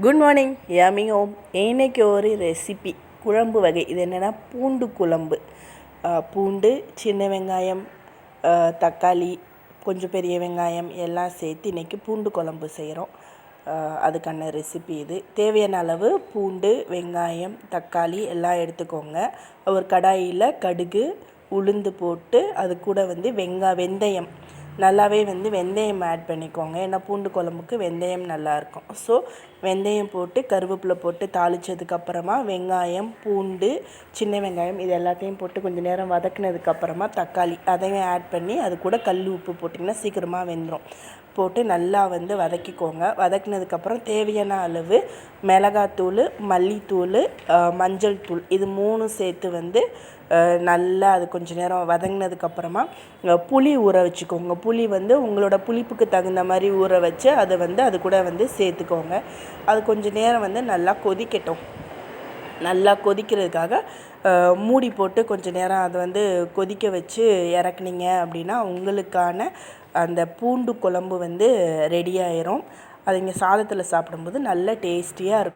Good morning யாமிங் ஓம் இன்றைக்கி ஒரு recipe குழம்பு வகை. இது என்னென்னா பூண்டு குழம்பு. பூண்டு சின்ன வெங்காயம் தக்காளி கொஞ்சம் பெரிய வெங்காயம் எல்லாம் சேர்த்து இன்றைக்கி பூண்டு குழம்பு செய்கிறோம் அதுக்கான ரெசிபி இது. தேவையான அளவு பூண்டு வெங்காயம் தக்காளி எல்லாம் எடுத்துக்கோங்க. ஒரு கடாயில் கடுகு உளுந்து போட்டு அது கூட வந்து வெங்கா வெந்தயம். நல்லாவே வந்து வெந்தயம் ஆட் பண்ணிக்கோங்க. ஏன்னா பூண்டு குழம்புக்கு வெந்தயம் நல்லாயிருக்கும் ஸோ வெந்தயம் போட்டு கருவேப்பிலை போட்டு தாளித்ததுக்கப்புறமா வெங்காயம் பூண்டு சின்ன வெங்காயம் இது எல்லாத்தையும் போட்டு கொஞ்சம் நேரம் வதக்குனதுக்கப்புறமா தக்காளி அதையும் ஆட் பண்ணி அது கூட கல் உப்பு போட்டிங்கன்னா சீக்கிரமாக வெந்துடும் போட்டு நல்லா வந்து வதக்கிக்கோங்க. வதக்குனதுக்கப்புறம் தேவையான அளவு மிளகாத்தூள் மல்லித்தூள் மஞ்சள் தூள் இது மூணும் சேர்த்து வந்து நல்லா அது கொஞ்ச நேரம் வதங்கினதுக்கப்புறமா புளி ஊற வச்சுக்கோங்க. புளி வந்து உங்களோட புளிப்புக்கு தகுந்த மாதிரி ஊற வச்சு அதை வந்து அது கூட வந்து சேர்த்துக்கோங்க. அது கொஞ்சம் நேரம் வந்து நல்லா கொதிக்கட்டும். நல்லா கொதிக்கிறதுக்காக மூடி போட்டு கொஞ்சம் நேரம் அதை வந்து கொதிக்க வச்சு இறக்குனீங்க அப்படின்னா உங்களுக்கான அந்த பூண்டு குழம்பு வந்து ரெடி ஆயிரும். அது இங்கே சாதத்தில் சாப்பிடும்போது நல்ல டேஸ்டியாக இருக்கும்.